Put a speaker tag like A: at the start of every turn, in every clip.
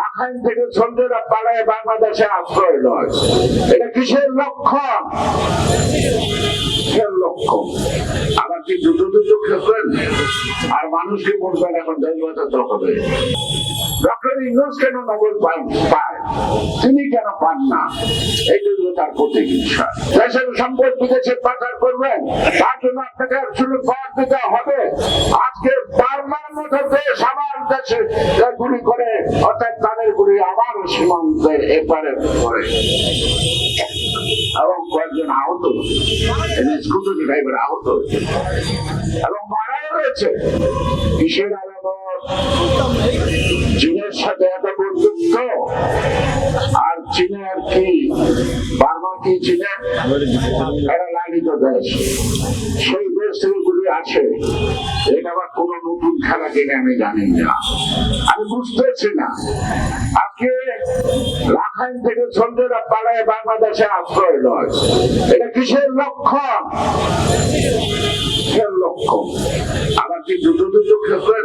A: Rakhine থেকে সন্ধ্যেরা পালায় বাংলাদেশে আশ্রয় নয় এটা কিসের লক্ষণ? আর মানুষকে বলবেন এখন দেশ বাঁচাতে হবে ডক্টর কেন পায় তিনি কেন পান না? এই জন্য তার দেশের সম্পদ বিদেশে পাচার করবেন, তার জন্য আপনাকে দিতে হবে। আজকে মতো দেশ আমার দেশে গুলি করে, অর্থাৎ তাদের গুলি আমার সীমান্তের এপারে করে এবং কয়েকজন আহত। স্কুটার ড্রাইভার আহত। এবং রয়েছে কিসের চীনের সাথে এত বন্ধুত্ব? আর চীনের কি? বার্মা কি চীনের? দেশ। সেই দেশ গুলি আছে এটা আবার কোন নতুন খেলা কিনে আমি জানি না। আমি বুঝতেছি না। আজকে রাখাইন থেকে সন্ধ্যেরা পালায় বাংলাদেশে আশ্রয় নয় এটা কিসের লক্ষণ? আবার কি যুদ্ধ দুটো খেলবেন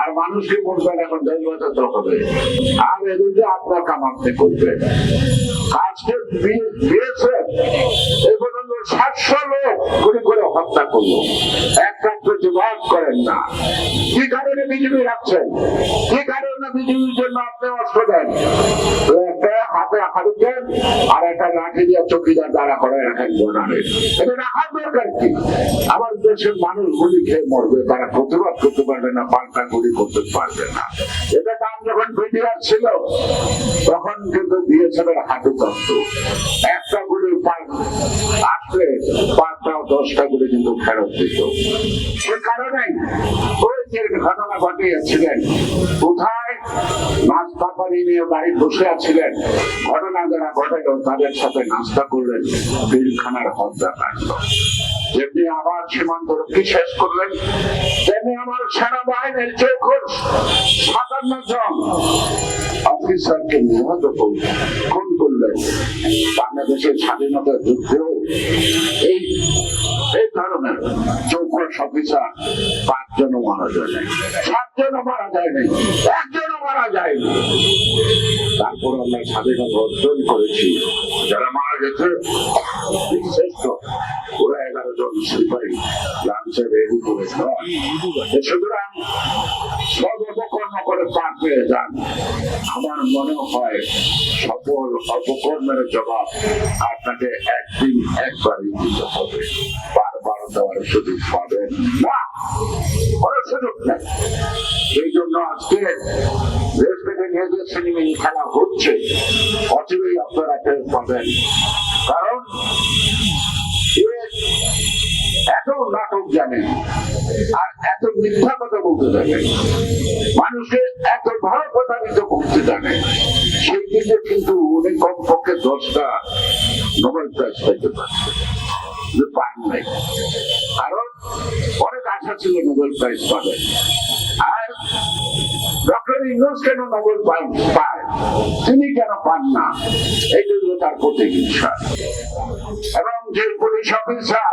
A: আর মানুষকে বলবেন এখন বাঁচাতে হবে আর এদিকে আপনার কামাতে করবে আজকে বিএসএফ সাতশো লোক গুলি করে হত্যা করল। একটা প্রতিবাদ করেন না। কি কারণে বিজেপি রাখছেন কি কারণে বিজেপির জন্য আপনি অস্ত্র দেন? আমার দেশের মানুষ গুলি খেয়ে মরবে, তারা প্রতিবাদ করতে পারবে না, পাল্টা গুলি করতে পারবে না। এটা দাম যখন ছিল, তখন কিন্তু দিয়েছিল হাঁটু কষ্ট একটা আসলে পাঁচটা দশটা গুলি কিন্তু ফেরত দিত। সে কারণেই ওই ঘটনা ঘটিয়েছিলেন কোথায়? যেমনি আবার সীমান্ত শেষ করলেন, তেমনি আমার সেনাবাহিনীর চৌখর সাতান্ন জন অফিসারকে নিহত করলেন। বাংলাদেশের স্বাধীনতা যুদ্ধেও এই এই ধরনের চৌখর অফিসার পাঁচজনও মারা যায় নাই সাতজনও মারা যায় নাই একজনও মারা যায়নি। তারপর আমরা স্বাধীনতা অর্জন করেছি। যারা মারা গেছে শ্রেষ্ঠ ওরা এগারো জন সিপাহী, লাঞ্চের নয়। সুতরাং করে পার পেয়ে যান। আমার মনে হয় সকল অপকর্মের জবাব আপনাকে একদিন একবারই দিতে হবে। বারবার দেওয়ার সুযোগ পাবেন না। কোনো সুযোগ নেই। এই জন্য আজকে দেশ থেকে সিনেমা খেলা হচ্ছে, অচিরেই আপনারা টের পাবেন। কারণ এত নাটক জানে আর এত মিথ্যা কথা বলতে জানে মানুষকে এত ভালো প্রতারিত করতে জানে সেই দিকে কিন্তু উনি কমপক্ষে দশটা নোবেল প্রাইজ পেতে পারছে পান নাই। কারণ অনেক আশা ছিল নোবেল প্রাইজ পাবেন আর ডক্টর ইউনুস কেন নোবেল পায়? তিনি কেন পান না? এই জন্য তার প্রতিহিংসা। এবং যে পুলিশ অফিসার